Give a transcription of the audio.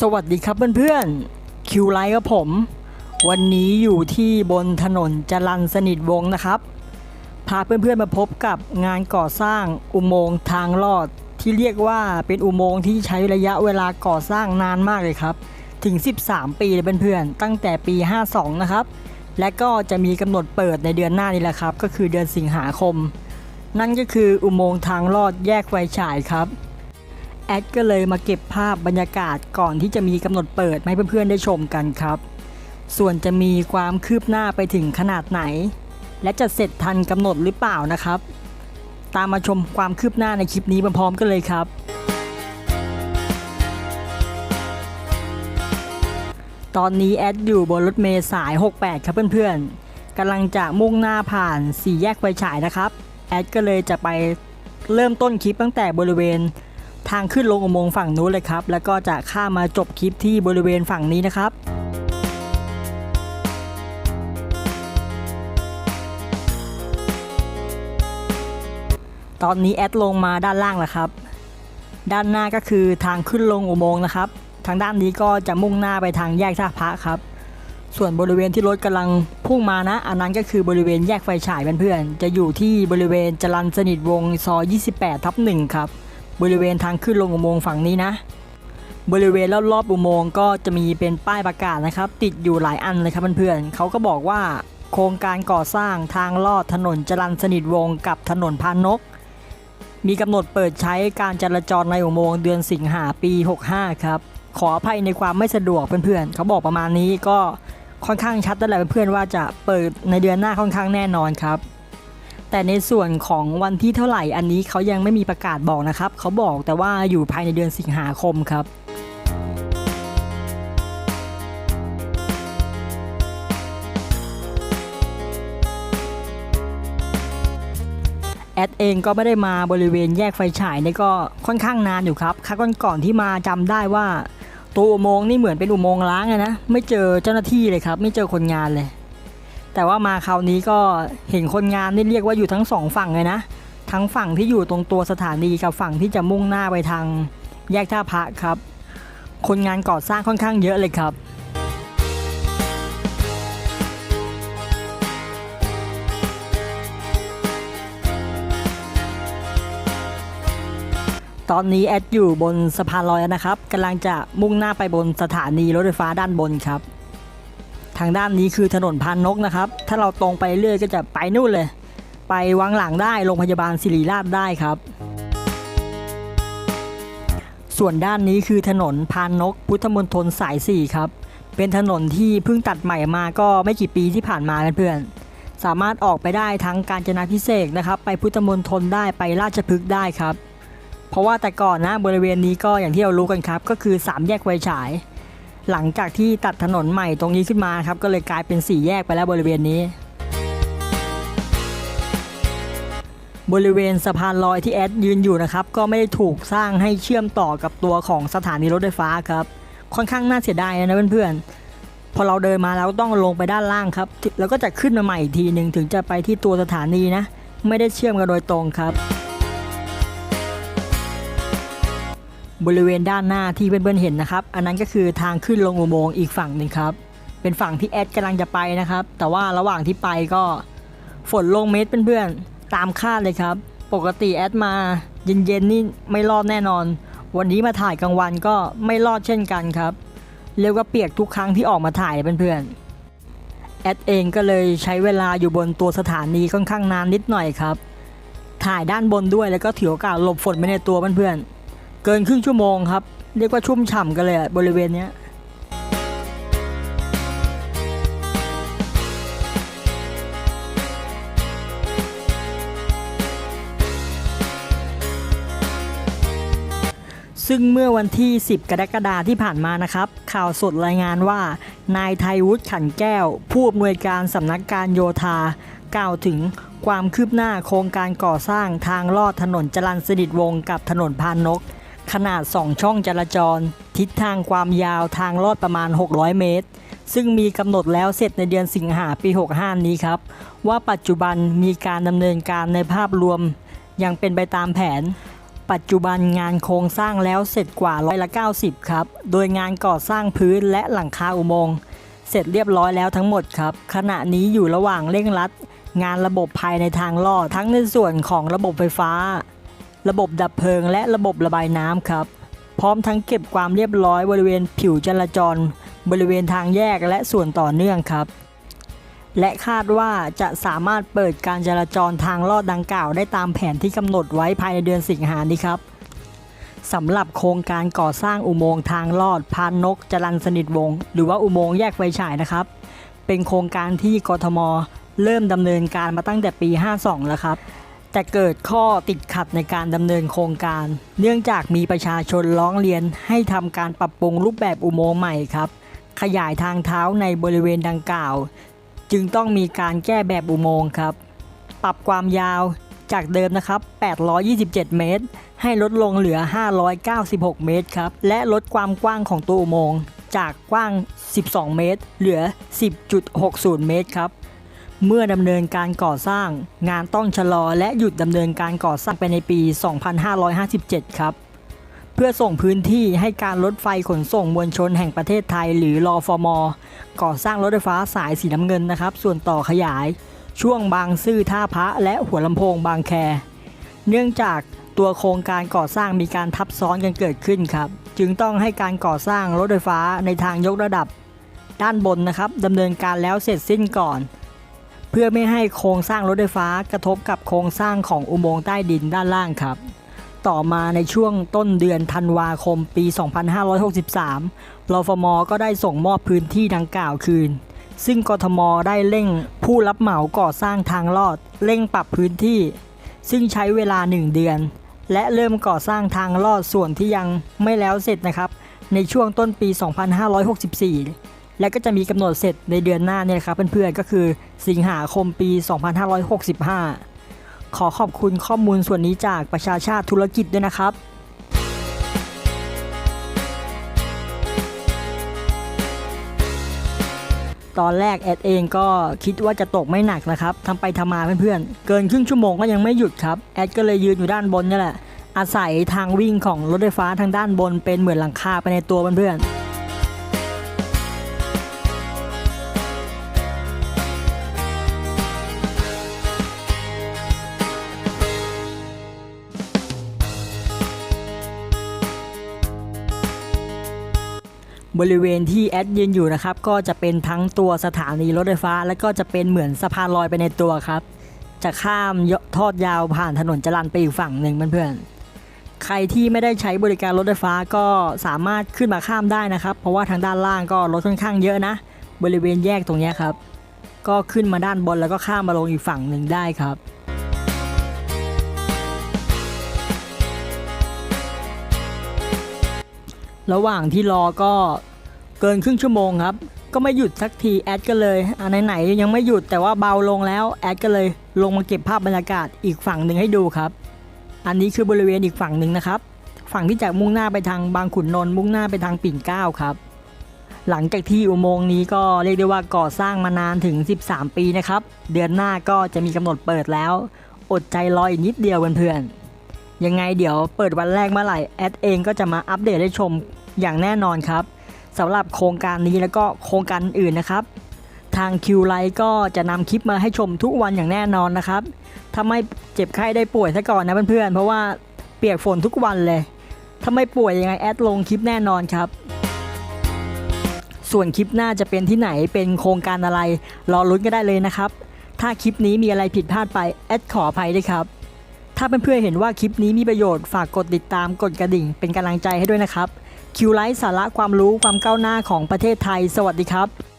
สวัสดีครับเพื่อนๆคิวไลท์กับผม วันนี้อยู่ที่บนถนนจรันสนิทวงศ์นะครับ พาเพื่อนๆมาพบกับงานก่อสร้างอุโมงค์ทางลอด ที่เรียกว่าเป็นอุโมงค์ที่ใช้ระยะเวลาก่อสร้างนานมากเลยครับ ถึง 13 ปีเลยเพื่อนๆตั้งแต่ปี 52 นะครับ และก็จะมีกำหนดเปิดในเดือนหน้านี้แหละครับ ก็คือเดือนสิงหาคม นั่นก็คืออุโมงค์ทางลอดแยกไฟฉายครับ แอดก็เลยมาเก็บภาพบรรยากาศก่อนที่จะมีกำหนดเปิดให้เพื่อนๆได้ชมกันครับ ส่วนจะมีความคืบหน้าไปถึงขนาดไหน และจะเสร็จทันกำหนดหรือเปล่านะครับ ตามมาชมความคืบหน้าในคลิปนี้พร้อมๆกันเลยครับ ตอนนี้แอดอยู่บนรถเมล์สาย 68 ครับเพื่อนๆกำลังจะมุ่งหน้าผ่านสี่แยกไฟฉายนะครับ แอดก็เลยจะไปเริ่มต้นคลิปตั้งแต่บริเวณ ทางขึ้นลงอุโมงค์ฝั่งนู้นเลยครับ แล้วก็จะข้ามมาจบคลิปที่บริเวณฝั่งนี้นะครับตอนนี้แอดลงมาด้านล่างแล้วครับ ด้านหน้าก็คือทางขึ้นลงอุโมงค์นะครับ ทางด้านนี้ก็จะมุ่งหน้าไปทางแยกท่าพระครับ ส่วนบริเวณที่รถกำลังพุ่งมานะ อันนั้นก็คือบริเวณแยกไฟฉายเพื่อนๆ จะอยู่ที่บริเวณจรันสนิทวงซอย 28 ทับ1ครับ บริเวณทางขึ้นลงอุโมงค์ฝั่งนี้นะ บริเวณรอบๆอุโมงค์ก็จะมีเป็นป้ายประกาศนะครับ ติดอยู่หลายอันเลยครับเพื่อนๆเขาก็บอกว่า โครงการก่อสร้างทางลอดถนนจรันสนิทวงกับถนนพานนก มีกำหนดเปิดใช้การจราจรในอุโมงค์เดือนสิงหาปี 65 ครับ ขออภัยในความไม่สะดวกเพื่อนๆเขาบอกประมาณนี้ก็ค่อนข้างชัดแล้วแหละเพื่อนๆว่าจะเปิดในเดือนหน้าค่อนข้างแน่นอนครับ แต่ในส่วนของวันที่เท่าไหร่อันนี้เขายังไม่มีประกาศบอกนะครับ เขาบอกแต่ว่าอยู่ภายในเดือนสิงหาคมครับแอดเองก็ไม่ได้มาบริเวณแยกไฟฉายนี่ก็ค่อนข้างนานอยู่ครับครั้งก่อนๆที่มาจำได้ว่าตัวอุโมงค์นี่เหมือนเป็นอุโมงค์ล้างนะ ไม่เจอเจ้าหน้าที่เลยครับ ไม่เจอคนงานเลย แต่ว่ามาคราวนี้ก็เห็นคนงานนี่เรียกว่าอยู่ทั้งสองฝั่งเลยนะ ทั้งฝั่งที่อยู่ตรงตัวสถานีกับฝั่งที่จะมุ่งหน้าไปทางแยกท่าพระครับ คนงานก่อสร้างค่อนข้างเยอะเลยครับตอนนี้แอดอยู่บนสะพานลอยนะครับกำลังจะมุ่งหน้าไปบนสถานีรถไฟฟ้าด้านบนครับ ทางด้านนี้คือถนนพานนกนะครับ ถ้าเราตรงไปเรื่อยก็จะไปนู่นเลย ไปวังหลังได้โรงพยาบาลศิริราชได้ครับ ส่วนด้านนี้คือถนนพานนก พุทธมณฑลสาย 4 ครับ เป็นถนนที่เพิ่งตัดใหม่มาก็ไม่กี่ปีที่ผ่านมาเพื่อนๆสามารถออกไปได้ทั้งการจนาพิเศษนะครับ ไปพุทธมณฑลได้ไปราชพฤกษ์ได้ครับ เพราะว่าแต่ก่อนนะบริเวณนี้ก็อย่างที่เรารู้กันครับ ก็คือ 3 แยกไฟฉาย หลังจากที่ตัดถนนใหม่ตรงนี้ขึ้นมาครับก็เลยกลายเป็น4แยกไปแล้วบริเวณนี้ บริเวณสะพานลอยที่แอดยืนอยู่นะครับก็ไม่ได้ถูกสร้างให้เชื่อมต่อกับตัวของสถานีรถไฟฟ้าครับค่อนข้างน่าเสียดายนะเพื่อนๆ พอเราเดินมาแล้วต้องลงไปด้านล่างครับ แล้วก็จะขึ้นมาใหม่อีกทีหนึ่งถึงจะไปที่ตัวสถานีนะ ไม่ได้เชื่อมกันโดยตรงครับ บริเวณด้านหน้าที่เพื่อนๆเห็นนะครับ อันนั้นก็คือทางขึ้นลงอุโมงค์อีกฝั่งหนึ่งครับ เป็นฝั่งที่แอดกำลังจะไปนะครับ แต่ว่าระหว่างที่ไปก็ฝนลงเม็ดเพื่อนๆตามคาดเลยครับ ปกติแอดมาเย็นๆนี่ไม่รอดแน่นอน วันนี้มาถ่ายกลางวันก็ไม่รอดเช่นกันครับ เรียกว่าเปียกทุกครั้งที่ออกมาถ่ายเพื่อนๆ แอดเองก็เลยใช้เวลาอยู่บนตัวสถานีค่อนข้างนานนิดหน่อยครับ ถ่ายด้านบนด้วยแล้วก็ถือโอกาสหลบฝนไปในตัวเพื่อนๆ เกินครึ่งชั่วโมงครับ เรียกว่าชุ่มฉ่ำกันเลยอะบริเวณนี้ซึ่งเมื่อวันที่ 10 กรกฎาคมที่ผ่านมานะครับ ข่าวสดรายงานว่า นายไทยวุฒิขันแก้ว ผู้อำนวยการสำนักการโยธา กล่าวถึงความคืบหน้าโครงการก่อสร้างทางลอดถนนจรัญสนิทวงศ์กับถนนพานนก ขนาด 2 ช่องจราจร ทิศทางความยาวทางลอดประมาณ 600 เมตร ซึ่งมีกำหนดแล้วเสร็จในเดือนสิงหาปี 65 นี้ครับ ว่าปัจจุบันมีการดำเนินการในภาพรวม ยังเป็นไปตามแผน ปัจจุบันงานโครงสร้างแล้วเสร็จกว่าร้อยละ90 ครับ โดยงานก่อสร้างพื้นและหลังคาอุโมงค์เสร็จเรียบร้อยแล้วทั้งหมดครับ ขณะนี้อยู่ระหว่างเร่งรัด งานระบบภายในทางลอดทั้งในส่วนของระบบไฟฟ้า ระบบดับเพลิงและระบบระบายน้ำครับ พร้อมทั้งเก็บความเรียบร้อยบริเวณผิวจราจร บริเวณทางแยกและส่วนต่อเนื่องครับ และคาดว่าจะสามารถเปิดการจราจรทางลอดดังกล่าว ได้ตามแผนที่กำหนดไว้ภายในเดือนสิงหานี้ครับสำหรับโครงการก่อสร้างอุโมงค์ทางลอดพานนกจรันสนิทวงศ์หรือว่าอุโมงค์แยกไฟฉายนะครับ เป็นโครงการที่กทม เริ่มดำเนินการมาตั้งแต่ปี 52 แล้วครับ แต่เกิดข้อติดขัดในการดำเนินโครงการ เนื่องจากมีประชาชนร้องเรียนให้ทำการปรับปรุงรูปแบบอุโมงค์ใหม่ครับ ขยายทางเท้าในบริเวณดังกล่าว จึงต้องมีการแก้แบบอุโมงค์ครับ ปรับความยาวจากเดิมนะครับ 827 เมตร ให้ลดลงเหลือ 596 เมตรครับ และลดความกว้างของตัวอุโมงค์จากกว้าง 12 เมตร เหลือ 10.60 เมตรครับ เมื่อดำเนินการก่อสร้าง งานต้องชะลอและหยุดดำเนินการก่อสร้างไปในปี 2557 ครับ เพื่อส่งพื้นที่ให้การรถไฟขนส่งมวลชนแห่งประเทศไทย หรือรอฟมก่อสร้างรถไฟฟ้าสายสีน้ำเงินนะครับ ส่วนต่อขยาย ช่วงบางซื่อท่าพระและหัวลำโพงบางแค เนื่องจากตัวโครงการก่อสร้างมีการทับซ้อนกันเกิดขึ้นครับ จึงต้องให้การก่อสร้างรถไฟฟ้าในทางยกระดับ ด้านบนนะครับดำเนินการแล้วเสร็จสิ้นก่อน เพื่อไม่ให้โครงสร้างรถไฟฟ้ากระทบกับโครงสร้างของอุโมงค์ใต้ดินด้านล่างครับ ต่อมาในช่วงต้นเดือนธันวาคมปี 2563รฟมก็ได้ส่งมอบพื้นที่ดังกล่าวคืน ซึ่งกทมได้เร่งผู้รับเหมาก่อสร้างทางลอด เร่งปรับพื้นที่ ซึ่งใช้เวลา 1 เดือน และเริ่มก่อสร้างทางลอดส่วนที่ยังไม่แล้วเสร็จนะครับ ในช่วงต้นปี 2564 และก็จะมีกำหนดเสร็จในเดือนหน้าเนี่ยครับเพื่อนๆก็คือสิงหาคมปี 2565 ขอขอบคุณข้อมูลส่วนนี้จากประชาชาติธุรกิจด้วยนะครับตอนแรกแอดเองก็คิดว่าจะตกไม่หนักนะครับทำไปทำมาเพื่อนๆ เกินครึ่งชั่วโมงก็ยังไม่หยุดครับ แอดก็เลยยืนอยู่ด้านบนนี่แหละ อาศัยทางวิ่งของรถไฟฟ้าทางด้านบนเป็นเหมือนหลังคาไปในตัวเพื่อนๆ บริเวณที่แอดยืนอยู่นะครับก็จะเป็นทั้งตัวสถานีรถไฟฟ้า และก็จะเป็นเหมือนสะพานลอยไปในตัวครับ จะข้ามทอดยาวผ่านถนนจรัญไปอีกฝั่งหนึ่งเพื่อนๆใครที่ไม่ได้ใช้บริการรถไฟฟ้าก็สามารถขึ้นมาข้ามได้นะครับ เพราะว่าทางด้านล่างก็รถค่อนข้างเยอะนะ บริเวณแยกตรงนี้ครับ ก็ขึ้นมาด้านบนแล้วก็ข้ามมาลงอีกฝั่งหนึ่งได้ครับ ระหว่างที่รอก็เกินครึ่งชั่วโมงครับ ก็ไม่หยุดสักทีแอดก็เลยอ่าไหนๆยังไม่หยุดแต่ว่าเบาลงแล้วแอดก็เลยลงมาเก็บภาพบรรยากาศอีกฝั่งหนึ่งให้ดูครับ อันนี้คือบริเวณอีกฝั่งหนึ่งนะครับ ฝั่งที่จากมุ่งหน้าไปทางบางขุนนนท์มุ่งหน้าไปทางปิ่นเกล้าครับ หลังจากที่อุโมงค์นี้ก็เรียกได้ว่าก่อสร้างมานานถึง 13 ปีนะครับ เดือนหน้าก็จะมีกำหนดเปิดแล้ว อดใจรออีกนิดเดียวเพื่อนๆ ยังไงเดี๋ยวเปิดวันแรกเมื่อไหร่แอดเองก็จะมาอัปเดตให้ชมอย่างแน่นอนครับสำหรับโครงการนี้แล้วก็โครงการอื่นนะครับ ทางคิวไลก็จะนำคลิปมาให้ชมทุกวันอย่างแน่นอนนะครับถ้าไม่เจ็บไข้ได้ป่วยซะก่อนนะเพื่อนๆเพราะว่าเปียกฝนทุกวันเลยถ้าไม่ป่วยยังไงแอดลงคลิปแน่นอนครับ ส่วนคลิปหน้าจะเป็นที่ไหนเป็นโครงการอะไร รอลุ้นก็ได้เลยนะครับ ถ้าคลิปนี้มีอะไรผิดพลาดไปแอดขออภัยด้วยครับ ถ้าเพื่อนๆเห็นว่าคลิปนี้มีประโยชน์ฝากกดติดตามกดกระดิ่ง เป็นกำลังใจให้ด้วยนะครับคิวไลท์สาระความรู้ความก้าวหน้าของประเทศไทย สวัสดีครับ